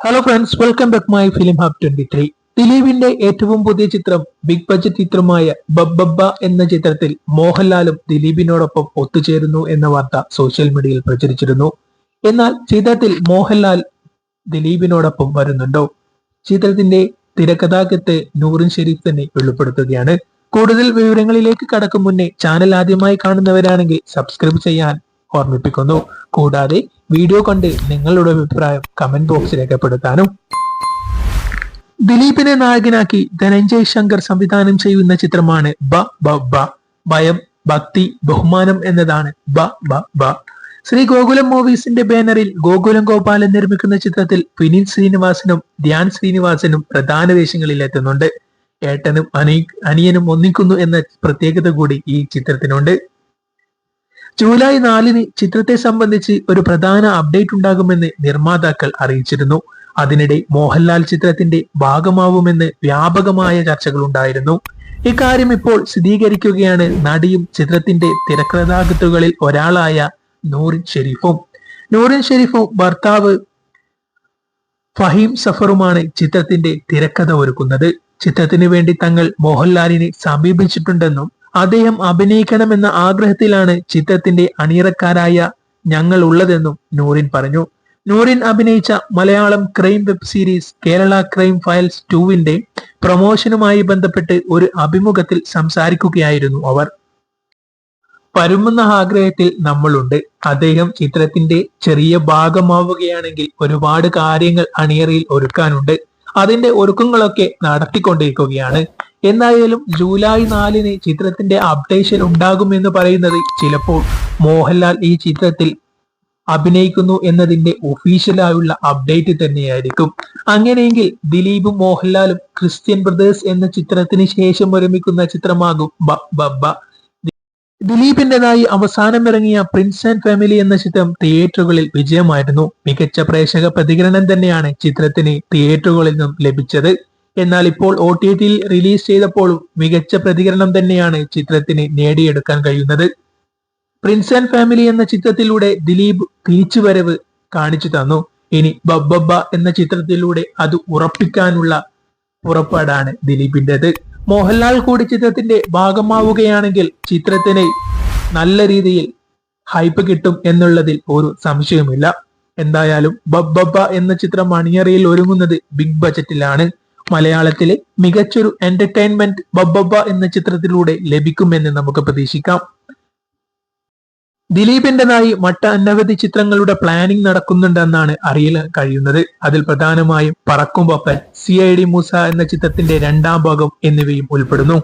Hello friends welcome back my film hub twenty three ദിലീപിന്റെ ഏറ്റവും പുതിയ ചിത്രം ബിഗ് ബഡ്ജറ്റ് ചിത്രമായ ബബ്ബബ്ബ എന്ന ചിത്രത്തിൽ മോഹൻലാലും ദിലീപിനോടൊപ്പം ഒത്തുചേരുന്നു എന്ന വാർത്ത സോഷ്യൽ മീഡിയയിൽ പ്രചരിച്ചിരുന്നു. എന്നാൽ ചിത്രത്തിൽ മോഹൻലാൽ ദിലീപിനോടൊപ്പം വരുന്നുണ്ടോ? ചിത്രത്തിന്റെ തിരക്കഥാകത്ത് നൂറിൻ ഷെരീഫ് തന്നെ വെളിപ്പെടുത്തുകയാണ്. കൂടുതൽ വിവരങ്ങളിലേക്ക് കടക്കും മുന്നേ ചാനൽ ആദ്യമായി കാണുന്നവരാണെങ്കിൽ സബ്സ്ക്രൈബ് ചെയ്യാൻ ഓർമ്മിപ്പിക്കുന്നു. കൂടാതെ വീഡിയോ കണ്ട് നിങ്ങളുടെ അഭിപ്രായം കമന്റ് ബോക്സിൽ രേഖപ്പെടുത്താനും. ദിലീപിനെ നായകനാക്കി ധനഞ്ജയ് ശങ്കർ സംവിധാനം ചെയ്യുന്ന ചിത്രമാണ് ബ ബ ബ. ഭയം ഭക്തി ബഹുമാനം എന്നതാണ് ബ ബ ബ. ശ്രീ ഗോകുലം മൂവീസിന്റെ ബാനറിൽ ഗോകുലം ഗോപാലൻ നിർമ്മിക്കുന്ന ചിത്രത്തിൽ വിനീത് ശ്രീനിവാസനും ധ്യാൻ ശ്രീനിവാസനും പ്രധാന വേഷങ്ങളിൽ എത്തുന്നുണ്ട്. ഏട്ടനും അനി അനിയനും ഒന്നിക്കുന്നു എന്ന പ്രത്യേകത കൂടി ഈ ചിത്രത്തിനുണ്ട്. ജൂലൈ നാലിന് ചിത്രത്തെ സംബന്ധിച്ച് ഒരു പ്രധാന അപ്ഡേറ്റ് ഉണ്ടാകുമെന്ന് നിർമ്മാതാക്കൾ അറിയിച്ചിരുന്നു. അതിനിടെ മോഹൻലാൽ ചിത്രത്തിന്റെ ഭാഗമാവുമെന്ന് വ്യാപകമായ ചർച്ചകൾ ഉണ്ടായിരുന്നു. ഇക്കാര്യം ഇപ്പോൾ സ്ഥിരീകരിക്കുകയാണ് നടിയും ചിത്രത്തിന്റെ തിരക്കഥാകൃത്തുകളിൽ ഒരാളായ നൂറിൻ ഷെരീഫും. നൂറിൻ ഷെരീഫും ഭർത്താവ് ഫഹീം സഫറുമാണ് ചിത്രത്തിന്റെ തിരക്കഥ ഒരുക്കുന്നത്. ചിത്രത്തിനു വേണ്ടി തങ്ങൾ മോഹൻലാലിനെ സമീപിച്ചിട്ടുണ്ടെന്നും അദ്ദേഹം അഭിനയിക്കണമെന്ന ആഗ്രഹത്തിലാണ് ചിത്രത്തിന്റെ അണിയറക്കാരായ ഞങ്ങൾ ഉള്ളതെന്നും നൂറിൻ പറഞ്ഞു. നൂറിൻ അഭിനയിച്ച Malayalam crime web series Kerala crime files ടുവിന്റെ പ്രൊമോഷനുമായി ബന്ധപ്പെട്ട് ഒരു അഭിമുഖത്തിൽ സംസാരിക്കുകയായിരുന്നു അവർ. പരുമുന്ന ആഗ്രഹത്തിൽ നമ്മളുണ്ട്. അദ്ദേഹം ചിത്രത്തിന്റെ ചെറിയ ഭാഗമാവുകയാണെങ്കിൽ ഒരുപാട് കാര്യങ്ങൾ അണിയറയിൽ ഒരുക്കാനുണ്ട്. അതിന്റെ ഒരുക്കങ്ങളൊക്കെ നടത്തിക്കൊണ്ടിരിക്കുകയാണ്. എന്തായാലും ജൂലൈ നാലിന് ചിത്രത്തിന്റെ അപ്ഡേഷൻ ഉണ്ടാകുമെന്ന് പറയുന്നത് ചിലപ്പോൾ മോഹൻലാൽ ഈ ചിത്രത്തിൽ അഭിനയിക്കുന്നു എന്നതിന്റെ ഒഫീഷ്യലായുള്ള അപ്ഡേറ്റ് തന്നെയായിരിക്കും. അങ്ങനെയെങ്കിൽ ദിലീപും മോഹൻലാലും ക്രിസ്ത്യൻ ബ്രദേഴ്സ് എന്ന ചിത്രത്തിന് ശേഷം ഒരുമിക്കുന്ന ചിത്രമാകും ബബ്ബ ദിലീപിന്റേതായി അവസാനം ഇറങ്ങിയ പ്രിൻസ് ആൻഡ് ഫാമിലി എന്ന ചിത്രം തിയേറ്ററുകളിൽ വിജയമായിരുന്നു. മികച്ച പ്രേക്ഷക പ്രതികരണം തന്നെയാണ് ചിത്രത്തിന് തിയേറ്ററുകളിൽ നിന്നും ലഭിച്ചത്. എന്നാൽ ഇപ്പോൾ ഒ ടി ടിയിൽ റിലീസ് ചെയ്തപ്പോഴും മികച്ച പ്രതികരണം തന്നെയാണ് ചിത്രത്തിന് നേടിയെടുക്കാൻ കഴിയുന്നത്. പ്രിൻസ് ആൻഡ് ഫാമിലി എന്ന ചിത്രത്തിലൂടെ ദിലീപ് തിരിച്ചുവരവ് കാണിച്ചു തന്നു. ഇനി ബബ്ബബ്ബ എന്ന ചിത്രത്തിലൂടെ അത് ഉറപ്പിക്കാനുള്ള പുറപ്പാടാണ് ദിലീപിന്റെത്. മോഹൻലാൽ കൂടി ചിത്രത്തിന്റെ ഭാഗമാവുകയാണെങ്കിൽ ചിത്രത്തിന് നല്ല രീതിയിൽ ഹൈപ്പ് കിട്ടും എന്നുള്ളതിൽ ഒരു സംശയവുമില്ല. എന്തായാലും ബബ്ബബ്ബ എന്ന ചിത്രം അണിയറയിൽ ഒരുങ്ങുന്നത് ബിഗ് ബജറ്റിലാണ് മലയാളത്തിലെ മികച്ചൊരു എന്റർടൈൻമെന്റ് ബബ്ബബ്ബ എന്ന ചിത്രത്തിലൂടെ ലഭിക്കുമെന്ന് നമുക്ക് പ്രതീക്ഷിക്കാം. ദിലീപിന്റെ നായി മറ്റ അനവധി ചിത്രങ്ങളുടെ പ്ലാനിംഗ് നടക്കുന്നുണ്ടെന്നാണ് അറിയാൻ കഴിയുന്നത്. അതിൽ പ്രധാനമായും Parakkum Pappan C I D Moosa എന്ന ചിത്രത്തിന്റെ രണ്ടാം ഭാഗം എന്നിവയും ഉൾപ്പെടുന്നു.